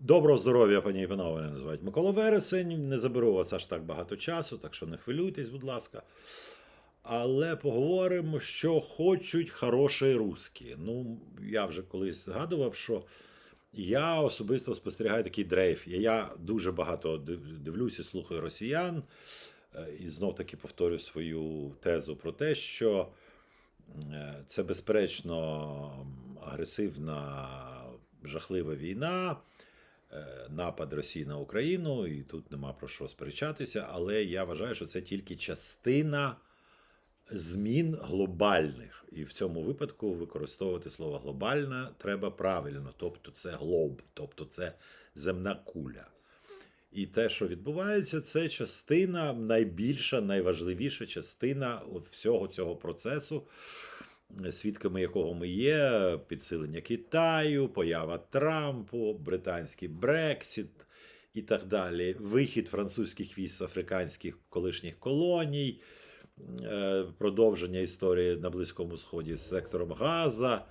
Доброго здоров'я, пані і панове, мене називають Микола Вересень. Не заберу вас аж так багато часу, так що не хвилюйтесь, будь ласка. Але поговоримо, що хочуть хороші русські. Ну, я вже колись згадував, що я особисто спостерігаю такий дрейф. Я дуже багато див- дивлюся, слухаю росіян. Е, І знов таки повторю свою тезу про те, що е, це безперечно агресивна, жахлива війна, напад Росії на Україну, і тут нема про що сперечатися, але я вважаю, що це тільки частина змін глобальних. І в цьому випадку використовувати слово глобальна треба правильно, тобто це глоб, тобто це земна куля. І те, що відбувається, це частина, найбільша, найважливіша частина всього цього процесу, свідками якого ми є: підсилення Китаю, поява Трампу, британський Брексіт і так далі, вихід французьких військ з африканських колишніх колоній, е, продовження історії на Близькому Сході з сектором Газа.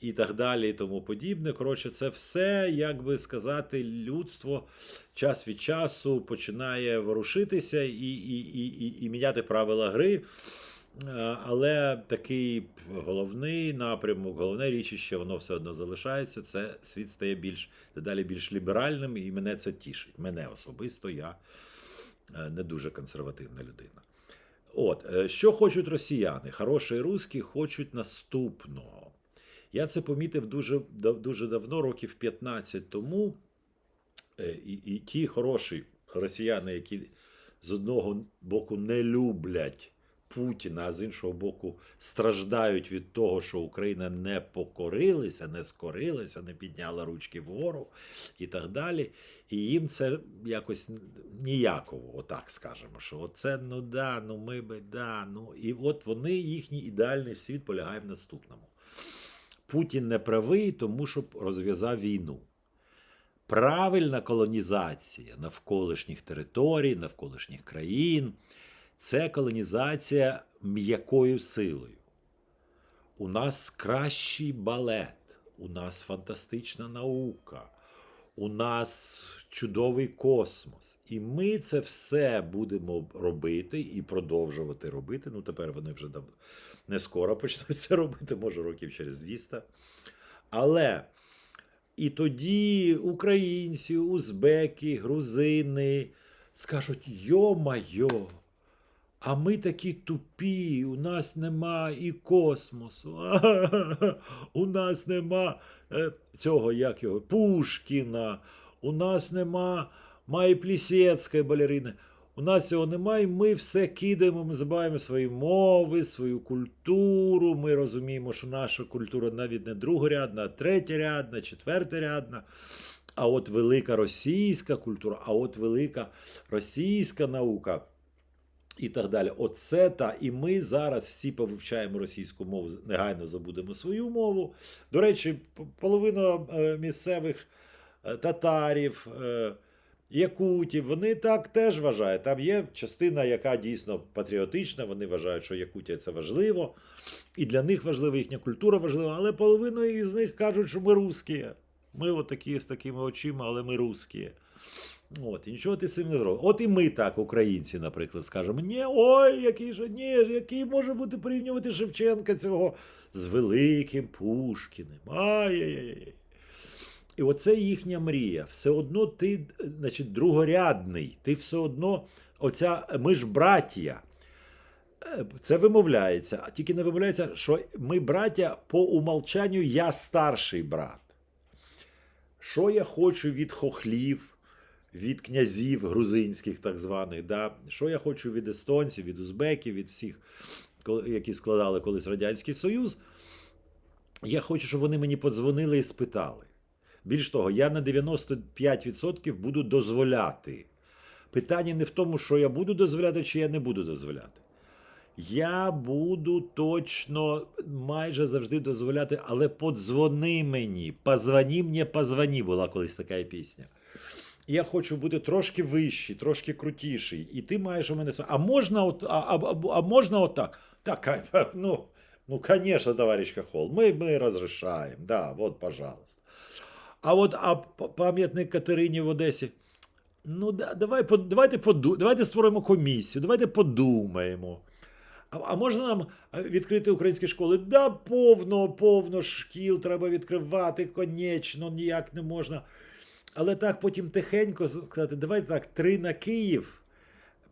І так далі, і тому подібне. Коротше, це все, як би сказати, людство час від часу починає ворушитися і, і, і, і, і міняти правила гри. Е, Але такий головний напрямок, головне річище, воно все одно залишається. Це світ стає більш дедалі більш ліберальним, і мене це тішить. Мене особисто я е, не дуже консервативна людина. От, е, що хочуть росіяни? Хороші русські хочуть наступного. Я це помітив дуже, дуже давно, років 15 тому. І, і ті хороші росіяни, які з одного боку не люблять Путіна, а з іншого боку страждають від того, що Україна не покорилася, не скорилася, не підняла ручки вгору і так далі. І їм це якось ніяково, отак скажемо, що оце ну да, ну ми би да. Ну і от вони, їхній ідеальний світ полягає в наступному. Путін не правий, тому що розв'язав війну. Правильна колонізація навколишніх територій, навколишніх країн це колонізація м'якою силою. У нас кращий балет, у нас фантастична наука, у нас чудовий космос. І ми це все будемо робити і продовжувати робити. Ну, тепер вони вже не скоро почнуть це робити, може років через 200. Але і тоді українці, узбеки, грузини скажуть: йо-майо, а ми такі тупі, у нас нема і космосу, у нас нема е, цього, як його, Пушкіна, у нас нема Майї Плісецької балерини. У нас цього немає, і ми все кидаємо, ми забуваємо свої мови, свою культуру. Ми розуміємо, що наша культура навіть не другорядна, а третєрядна, четверторядна. А от велика російська культура, а от велика російська наука. І так далі. Оце та. І ми зараз всі повивчаємо російську мову, негайно забудемо свою мову. До речі, половина е, місцевих е, татарів, е, якутів, вони так теж вважають. Там є частина, яка дійсно патріотична, вони вважають, що Якутія це важливо, і для них важлива їхня культура важлива, але половина із них кажуть, що ми русські. Ми отакі з такими очима, але ми русські. От, і нічого ти з цим не зробиш. От і ми так, українці, наприклад, скажемо: ні, ой, який же, ні, який може бути порівнювати Шевченка цього з великим Пушкіним. Ай-яй-яй. І оце їхня мрія. Все одно ти, значить, другорядний. Ти все одно, оця, ми ж браття. Е, Це вимовляється, а тільки не вимовляється, що ми браття по умолчанню я старший брат. Що я хочу від хохлів, від князів грузинських, так званих, да? що я хочу від естонців, від узбеків, від всіх, які складали колись Радянський Союз. Я хочу, щоб вони мені подзвонили і спитали. Більш того, я на 95% буду дозволяти. Питання не в тому, що я буду дозволяти, чи я не буду дозволяти. Я буду точно майже завжди дозволяти, але подзвони мені. Позвоні мені, позвоні, була колись така пісня. Я хочу бути трошки вищий, трошки крутіший. І ти маєш у мене А можна от, а, а, а, можна отак? Так, ну, ну, конечно, товарищ Хохол, мы, мы разрешаем. Да, вот, пожалуйста. А от а пам'ятник Катерині в Одесі. Ну, да, давай, по- давайте, поду, давайте створимо комісію, давайте подумаємо. А, а можна нам відкрити українські школи? Да, повно, повно шкіл треба відкривати, конечно, ніяк не можна. Але так потім тихенько сказати, давайте так, три на Київ,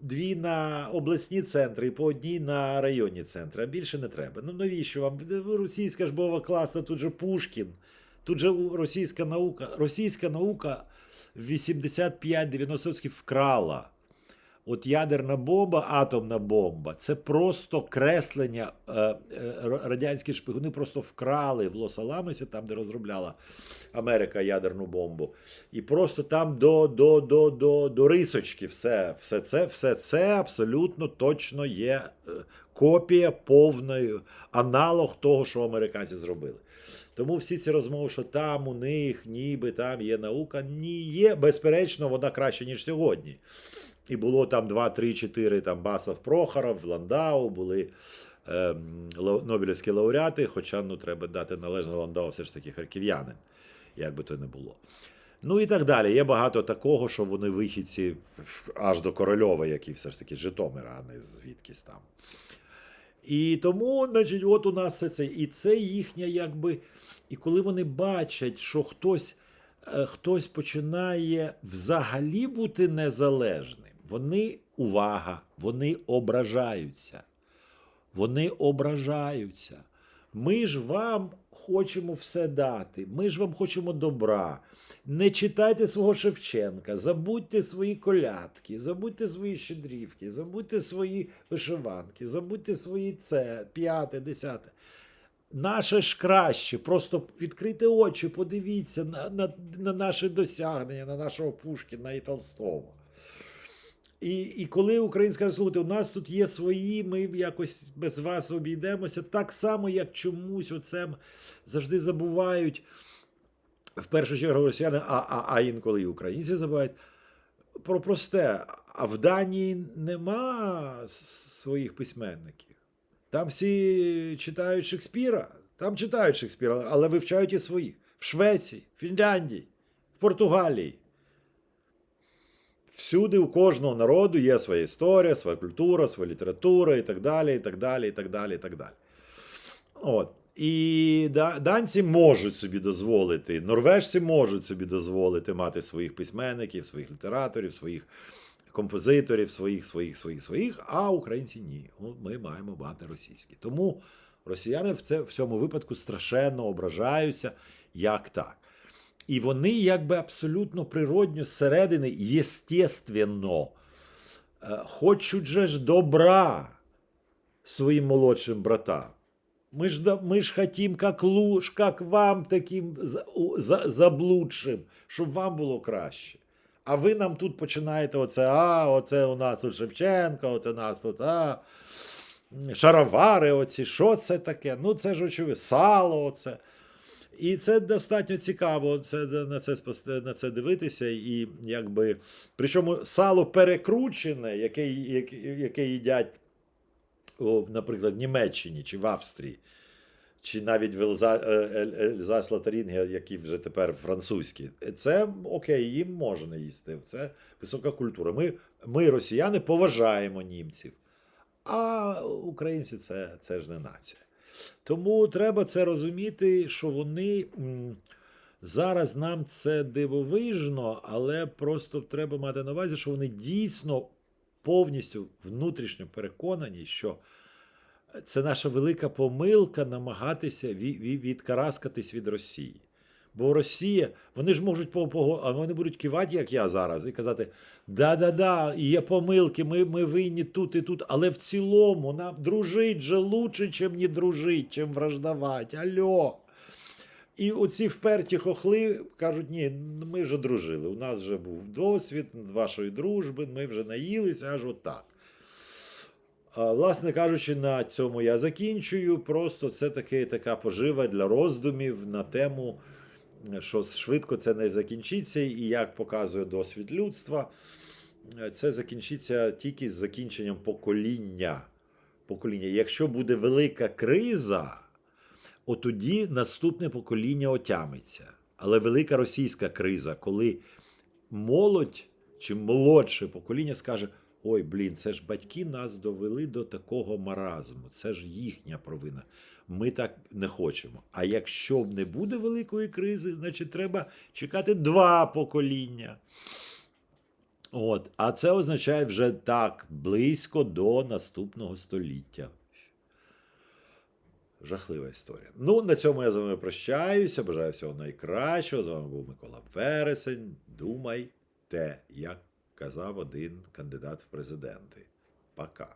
дві на обласні центри і по одній на районні центри. А більше не треба. Ну навіщо вам? Російська ж мова класна, тут же Пушкін, тут же російська наука. Російська наука в 85-90% вкрала. От ядерна бомба, атомна бомба це просто креслення. Е, е, радянські шпигуни просто вкрали в Лос-Аламосі, там, де розробляла Америка ядерну бомбу. І просто там до, до, до, до, до рисочки все, все, це, все це абсолютно точно є е, копія повної, аналог того, що американці зробили. Тому всі ці розмови, що там у них ніби там є наука, ні є, безперечно, вона краще, ніж сьогодні. І було там 2, 3, 4 там Басов Прохоров, Ландау, були лау- Нобелівські лауреати, хоча ну, треба дати належне Ландау все ж таки харків'янин, як би то не було. Ну і так далі. Є багато такого, що вони вихідці аж до Корольова, який все ж таки з Житомира, а не звідкись там. І тому, значить, от у нас все це. І це їхня, якби. І коли вони бачать, що хтось, е, хтось починає взагалі бути незалежним, вони, увага, вони ображаються. Вони ображаються. Ми ж вам хочемо все дати. Ми ж вам хочемо добра. Не читайте свого Шевченка, забудьте свої колядки, забудьте свої щедрівки, забудьте свої вишиванки, забудьте свої це, п'яте, десяте. Наше ж краще, просто відкрийте очі, подивіться на, на, на наші досягнення, на нашого Пушкіна і Толстого. І, і коли українська слухайте, у нас тут є свої, ми якось без вас обійдемося, так само, як чомусь оце завжди забувають, в першу чергу росіяни, а, а, а інколи і українці забувають про просте. А в Данії нема своїх письменників. Там всі читають Шекспіра, там читають Шекспіра, але вивчають і своїх. В Швеції, в Фінляндії, в Португалії. Всюди у кожного народу є своя історія, своя культура, своя література і так далі, і так далі, і так далі, і так далі. От. І данці можуть собі дозволити, норвежці можуть собі дозволити мати своїх письменників, своїх літераторів, своїх композиторів, своїх, своїх, своїх, своїх, а українці ні. Ми маємо мати російські. Тому росіяни в, це, в цьому випадку страшенно ображаються, як так. І вони якби абсолютно природньо зсередини, єстественно, е, хочуть же ж добра своїм молодшим братам. Мы ж, мы ж хотим, как луж, как вам таким заблудшим, щоб вам було краще. А ви нам тут починаєте оце, а, оце у нас тут Шевченко, оце у нас тут, а, шаровари оці, що це таке? Ну, це ж очевидно, сало оце. І це достатньо цікаво це, на, це, на це дивитися. І якби, причому сало перекручене, яке, яке, їдять, о, наприклад, в Німеччині чи в Австрії, чи навіть е, Ель- Ельзас Лотарінгі, які вже тепер французькі. Це окей, їм можна їсти. Це висока культура. Ми, ми росіяни, поважаємо німців. А українці це, це ж не нація. Тому треба це розуміти, що вони зараз нам це дивовижно, але просто треба мати на увазі, що вони дійсно повністю внутрішньо переконані, що це наша велика помилка намагатися ві- ві- відкараскатись від Росії. Бо Росія, вони ж можуть по, а вони будуть кивати, як я зараз, і казати: да-да-да, є помилки, ми, ми винні тут і тут, але в цілому нам дружить же лучше, чим не дружить, чим враждавати. Альо. І оці вперті хохли кажуть: ні, ми вже дружили. У нас вже був досвід вашої дружби, ми вже наїлися, аж отак. Власне кажучи, на цьому я закінчую. Просто це таки, така пожива для роздумів на тему, що швидко це не закінчиться, і як показує досвід людства, це закінчиться тільки з закінченням покоління. покоління. Якщо буде велика криза, от тоді наступне покоління отямиться. Але велика російська криза, коли молодь чи молодше покоління скаже: ой, блін, це ж батьки нас довели до такого маразму, це ж їхня провина. Ми так не хочемо. А якщо не буде великої кризи, значить треба чекати два покоління. От, а це означає вже так близько до наступного століття. Жахлива історія. Ну, на цьому я з вами прощаюся. Бажаю всього найкращого. З вами був Микола Вересень. Думайте, як казав один кандидат в президенти. Пока.